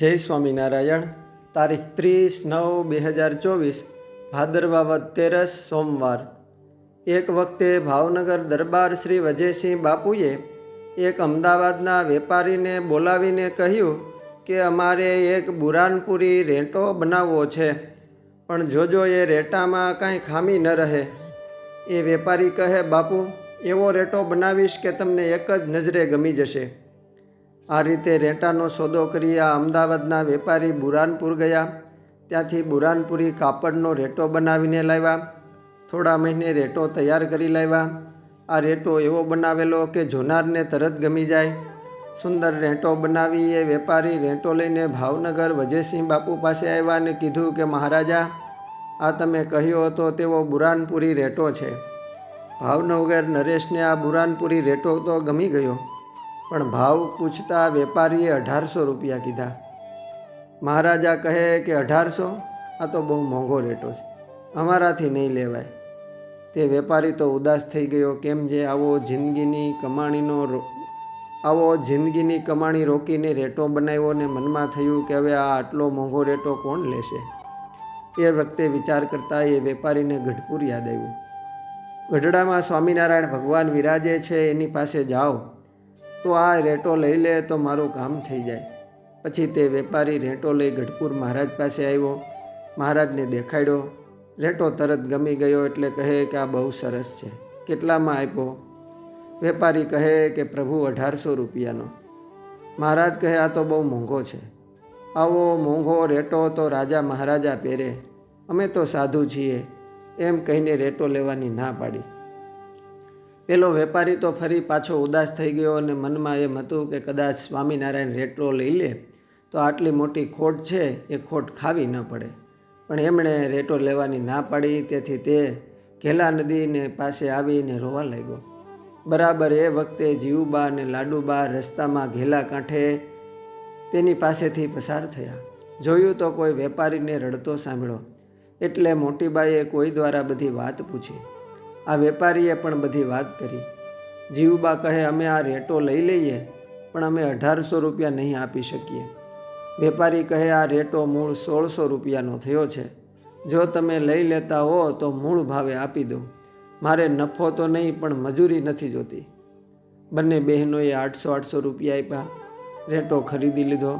જય સ્વામિનારાયણ. તારીખ ત્રીસ નવ બે હજાર ચોવીસ ભાદરવા વદ તેરસ, સોમવાર. એક વખતે ભાવનગર દરબાર શ્રી વજયસિંહ બાપુએ એક અમદાવાદના વેપારીને બોલાવીને કહ્યું કે અમારે એક બુરાનપુરી રેંટો બનાવવો છે, પણ જોજો એ રેટામાં કાંઈ ખામી ન રહે. એ વેપારી કહે, બાપુ, એવો રેટો બનાવીશ કે તમને એક જ નજરે ગમી જશે. આ રીતે રેટાનો સોદો કરી આ અમદાવાદના વેપારી બુરાનપુર ગયા. ત્યાંથી બુરાનપુરી કાપડનો રેટો બનાવીને લાવ્યા. થોડા મહિને રેટો તૈયાર કરી લાવ્યા. આ રેટો એવો બનાવેલો કે જોનારને તરત ગમી જાય. સુંદર રેટો બનાવી એ વેપારી રેંટો લઈને ભાવનગર વજયસિંહ બાપુ પાસે આવ્યા અને કીધું કે, મહારાજા, આ તમે કહ્યો હતો તેવો બુરાનપુરી રેટો છે. ભાવનગર નરેશને આ બુરાનપુરી રેટો તો ગમી ગયો. પણ ભાવ પૂછતા વેપારીએ અઢારસો રૂપિયા કીધા. મહારાજા કહે કે અઢારસો? આ તો બહુ મોંઘો રેટો છે. અમારાથી નહીં લેવાય. તે વેપારી તો ઉદાસ થઈ ગયો. કેમ જે આવો જિંદગીની કમાણીનો આવો જિંદગીની કમાણી રોકીને રેટો બનાવ્યો ને મનમાં થયું કે હવે આ આટલો મોંઘો રેટો કોણ લેશે? એ વખતે વિચાર કરતા એ વેપારીને ગઢપુર યાદ આવ્યું. ગઢડામાં સ્વામિનારાયણ ભગવાન વિરાજે છે. એની પાસે જાઓ. તો આ રેટો લઈ લે તો મારું કામ થઈ જાય. પછી તે વેપારી રેટો લઈ ગઢપુર મહારાજ પાસે આવ્યો. મહારાજને દેખાડ્યો. રેટો તરત ગમી ગયો એટલે કહે કે આ બહુ સરસ છે. કેટલામાં આપ્યો? વેપારી કહે કે પ્રભુ અઢારસો રૂપિયાનો. મહારાજ કહે આ તો બહુ મોંઘો છે. આવો મોંઘો રેટો તો રાજા મહારાજા પહેરે. અમે તો સાધુ છીએ. એમ કહીને રેટો લેવાની ના પાડી. પેલો વેપારી તો ફરી પાછો ઉદાસ થઈ ગયો અને મનમાં એમ હતું કે કદાચ સ્વામિનારાયણ રેટ્રો લઈ લે, તો આટલી મોટી ખોટ છે, એ ખોટ ખાવી ન પડે. પણ એમણે રેટો લેવાની ના પાડી, તેથી તે ઘેલા નદીને પાસે આવીને રોવા લાગ્યો. બરાબર એ વખતે જીવુબા અને લાડુબા રસ્તામાં ઘેલા કાંઠે તેની પાસેથી પસાર થયા. જોયું તો કોઈ વેપારીને રડતો સાંભળ્યો. એટલે મોટીબાઈએ કોઈ દ્વારા બધી વાત પૂછી. આ વેપારીએ પણ બધી વાત કરી. જીવબા કહે, અમે આ રેટો લઈ લઈએ, પણ અમે અઢારસો રૂપિયા નહીં આપી શકીએ. વેપારી કહે, આ રેટો મૂળ સોળસો રૂપિયાનો થયો છે. જો તમે લઈ લેતા હો, તો મૂળ ભાવે આપી દો મારે નફો તો નહીં, પણ મજૂરી નથી જોતી. બંને બહેનોએ આઠસો આઠસો રૂપિયા આપ્યા. રેટો ખરીદી લીધો.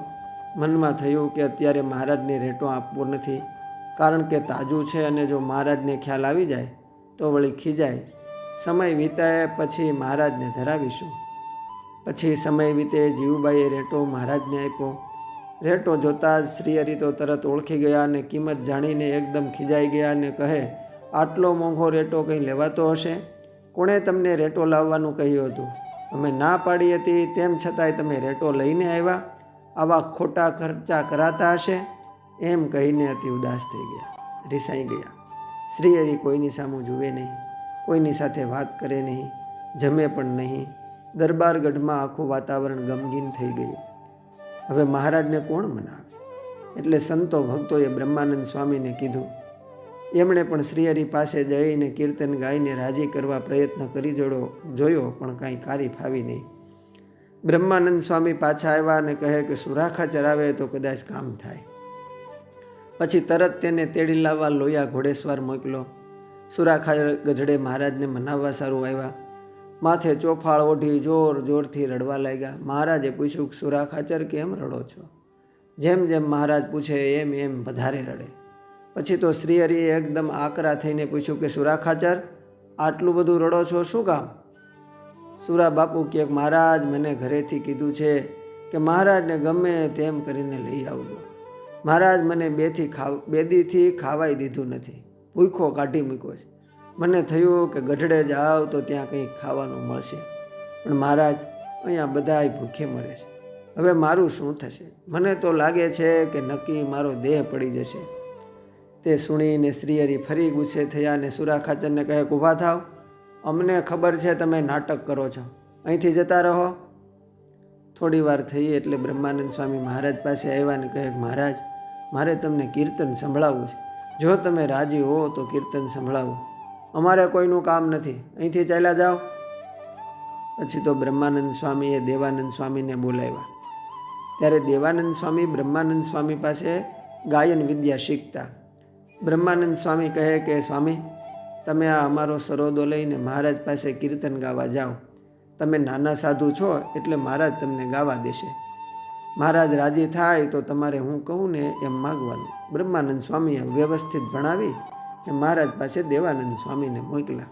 મનમાં થયું કે અત્યારે મહારાજને રેટો આપવો નથી, કારણ કે તાજું છે અને જો મહારાજને ખ્યાલ આવી જાય તો વળી ખીજાય. સમય વીતાય પછી મહારાજને ધરાવીશું. પછી સમય વીતે જીવુબાઈએ રેટો મહારાજને આપ્યો. રેટો જોતાં જ શ્રી હરિ તો તરત ઓળખી ગયા અને કિંમત જાણીને એકદમ ખીજાઈ ગયા અને કહે, આટલો મોંઘો રેટો કંઈ લેવાતો હશે? કોણે તમને રેટો લાવવાનું કહ્યું હતું? અમે ના પાડી હતી, તેમ છતાંય તમે રેટો લઈને આવ્યા. આવા ખોટા ખર્ચા કરાતા હશે? એમ કહીને અતિ ઉદાસ થઈ ગયા, રિસાઈ ગયા. શ્રી હરિ કોઈની સામું જુએ નહીં, કોઈની સાથે વાત કરે નહીં, જમે પણ નહીં. દરબારગઢમાં આખું વાતાવરણ ગમગીન થઈ ગયું. હવે મહારાજને કોણ મનાવે? એટલે સંતો ભક્તોએ બ્રહ્માનંદ સ્વામીને કીધું, એમણે પણ શ્રીહરિ પાસે જઈને કીર્તન ગાઈને રાજી કરવા પ્રયત્ન કરી જોડો, જોયો પણ કાંઈ કારી ફાવી નહીં. બ્રહ્માનંદ સ્વામી પાછા આવ્યા અને કહે કે, સુરાખા ચરાવે તો કદાચ કામ થાય. પછી તરત તેને તેડી લાવવા લોયા ઘોડેસવાર મોકલો. સુરાખા ગઢડે મહારાજને મનાવવા સારું આવ્યા. માથે ચોફાળ ઓઢી જોર જોરથી રડવા લાગ્યા. મહારાજે પૂછ્યું સુરાખાચર કેમ રડો છો? જેમ જેમ મહારાજ પૂછે એમ એમ વધારે રડે. પછી તો શ્રીહરિએ એકદમ આકરા થઈને પૂછ્યું કે સુરાખાચર આટલું બધું રડો છો? શું કામ? સુરા બાપુ કે, મહારાજ, મને ઘરેથી કીધું છે કે, મહારાજને ગમે તેમ કરીને લઈ આવજો. મહારાજ મને બેથી ખાવ, બેદીથી ખાવાઈ દીધું નથી. ભૂખો કાઢી મૂક્યો છે. મને થયું કે ગઢડે જાવ તો ત્યાં કંઈક ખાવાનું મળશે. પણ મહારાજ, અહીંયા બધાય ભૂખે મરે છે. હવે મારું શું થશે? મને તો લાગે છે કે નક્કી મારો દેહ પડી જશે. તે સુણીને શ્રીહરી ફરી ગુસ્સે થયા અને સુરાખાચરને કહે ઊભા થાવ. અમને ખબર છે તમે નાટક કરો છો. અહીંથી જતા રહો. થોડી વાર થઈ એટલે બ્રહ્માનંદ સ્વામી મહારાજ પાસે આવ્યા અને કહે, મહારાજ મારે તમને કીર્તન સંભળાવવું છે. જો તમે રાજી હો તો કીર્તન સંભળાવો. અમારે કોઈનું કામ નથી. અહીંથી ચાલ્યા જાઓ. પછી તો બ્રહ્માનંદ સ્વામીએ દેવાનંદ સ્વામીને બોલાવ્યા. ત્યારે દેવાનંદ સ્વામી બ્રહ્માનંદ સ્વામી પાસે ગાયન વિદ્યા શીખતા. બ્રહ્માનંદ સ્વામી કહે કે, સ્વામી, તમે આ અમારો સરોદો લઈને મહારાજ પાસે કીર્તન ગાવા જાઓ. તમે નાના સાધુ છો એટલે મહારાજ તમને ગાવા દેશે. મહારાજ રાજી થાય તો તમારે હું કહું ને એમ માગવાનું. બ્રહ્માનંદ સ્વામીએ વ્યવસ્થિત ભણાવી ને મહારાજ પાસે દેવાનંદ સ્વામીને મોકલા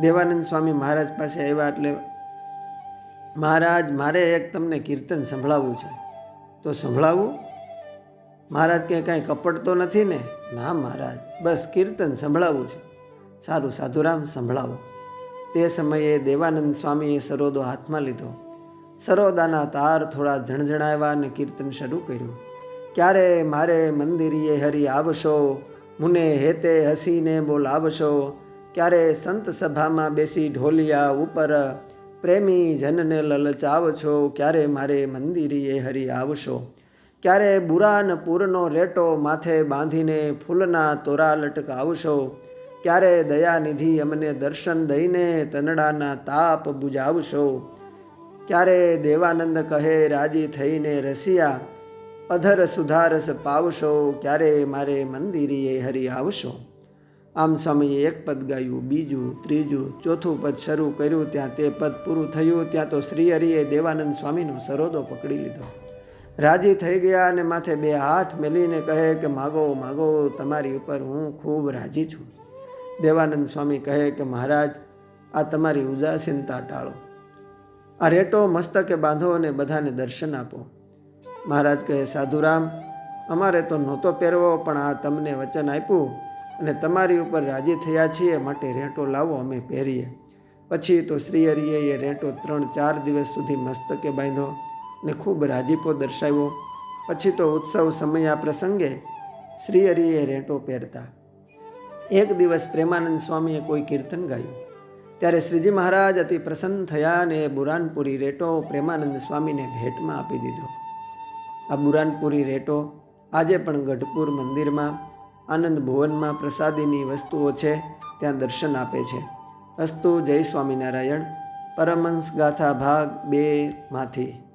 દેવાનંદ સ્વામી મહારાજ પાસે આવ્યા એટલે, મહારાજ, મારે એક તમને કીર્તન સંભળાવવું છે. તો સંભળાવવું મહારાજ કે કાંઈ કપટ તો નથી ને? ના મહારાજ, બસ કીર્તન સંભળાવવું છે. સારું, સાધુરામ, સંભળાવો. તે સમયે દેવાનંદ સ્વામીએ સરોદો હાથમાં લીધો. સરોદાના તાર થોડા ઝણઝણાવ્યા અને કીર્તન શરૂ કર્યું. ક્યારે મારે મંદિરીએ હરી આવશો? મુને હેતે હસીને બોલાવશો? ક્યારે સંત સભામાં બેસી ઢોલિયા ઉપર પ્રેમી જનને લલચાવ છો ક્યારે મારે મંદિરીએ હરી આવશો? ક્યારે બુરાન પૂરનો રેટો માથે બાંધીને ફૂલના તોરા લટકાવશો? ક્યારે દયાનિધિ અમને દર્શન દઈને તનડાના તાપ બુજાવશો? ક્યારે દેવાનંદ કહે, રાજી થઈને રસિયા, અધર સુધારસ પાવશો, ક્યારે મારે મંદિરીએ હરી આવશો? આમ સ્વામીએ એક પદ ગાયું, બીજું, ત્રીજું, ચોથું પદ શરૂ કર્યું, ત્યાં તે પદ પૂરું થયું, ત્યાં તો શ્રી હરિએ દેવાનંદ સ્વામીનો સરોદો પકડી લીધો. રાજી થઈ ગયા અને માથે બે હાથ મેલીને કહે કે, માગો માગો, તમારી ઉપર હું ખૂબ રાજી છું. દેવાનંદ સ્વામી કહે કે, મહારાજ, આ તમારી ઉદાસીનતા ટાળો. આ રેટો મસ્તકે બાંધો અને બધાને દર્શન આપો. મહારાજ કહે, સાધુરામ, અમારે તો નહોતો પહેરવો, પણ આ તમને વચન આપ્યું અને તમારી ઉપર રાજી થયા છીએ, માટે રેટો લાવો, અમે પહેરીએ. પછી તો શ્રી હરિએ એ રેટો ત્રણ ચાર દિવસ સુધી મસ્તકે બાંધ્યો ને ખૂબ રાજીપો દર્શાવ્યો. પછી તો ઉત્સવ સમય આ પ્રસંગે શ્રી હરિએ રેટો પહેરતા. એક દિવસ પ્રેમાનંદ સ્વામીએ કોઈ કીર્તન ગાયું. ત્યારે શ્રીજી મહારાજ અતિ પ્રસન્ન થયા અને બુરાનપુરી રેટો પ્રેમાનંદ સ્વામીને ભેટમાં આપી દીધો. આ બુરાનપુરી રેટો આજે પણ ગઢપુર મંદિરમાં, આનંદ ભુવનમાં પ્રસાદીની વસ્તુઓ છે, ત્યાં દર્શન આપે છે. અસ્તુ જય સ્વામિનારાયણ. પરમહંસ ગાથા ભાગ બે માંથી.